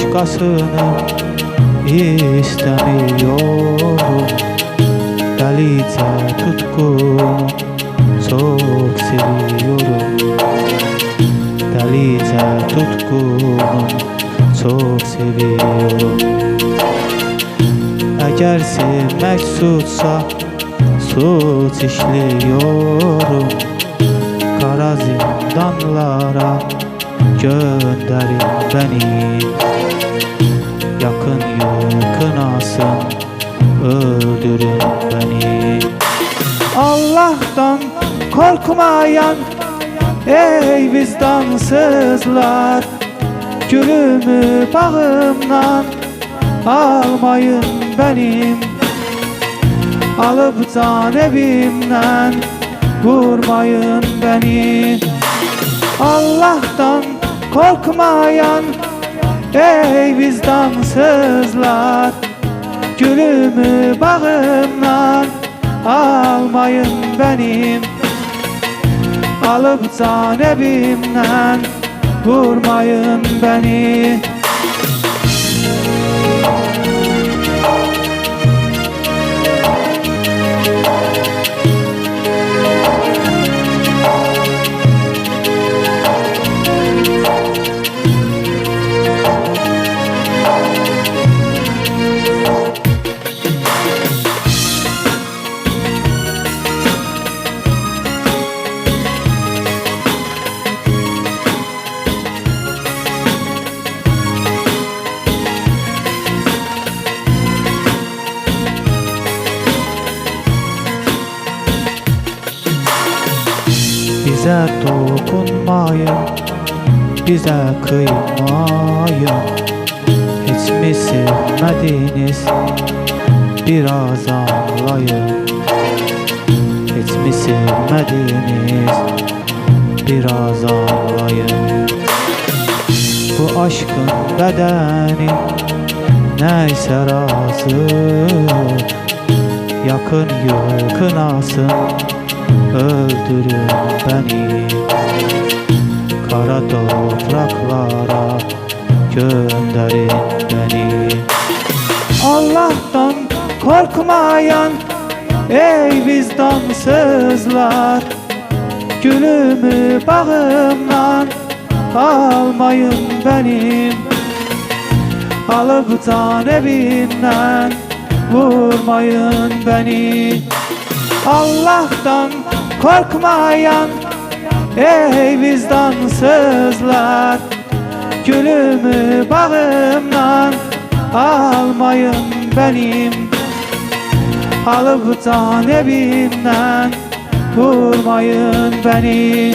başkasını istemiyorum. Delice tutkunu çok seviyorum. Delice tutkunu çok seviyorum. Eğer sevmek suçsa suç işliyorum. Kara zindanlara gönderin beni. Yakın yakınasın öldürün beni. Allah'tan korkmayan ey vicdansızlar Gülümü bağımdan almayın benim. Alıp can evimden vurmayın beni. Allah'tan korkmayan ey vicdansızlar Gülümü bağımdan almayın benim. Alıp can evimden vurmayın beni Bize dokunmayın, bize kıymayın. Hiç mi sevmediniz, biraz ağlayın. Hiç mi sevmediniz, biraz ağlayın. Bu aşkın bedeni neyse razı Yakın yakınasın öldürün beni. Kara topraklara gönderin beni. Allah'tan korkmayan ey vicdansızlar Gülümü bağımdan almayın benim. Alıp can evinden vurmayın beni. Allah'tan korkmayan ey vicdansızlar Gülümü bağımdan almayın benim. Alıp can evimden vurmayın beni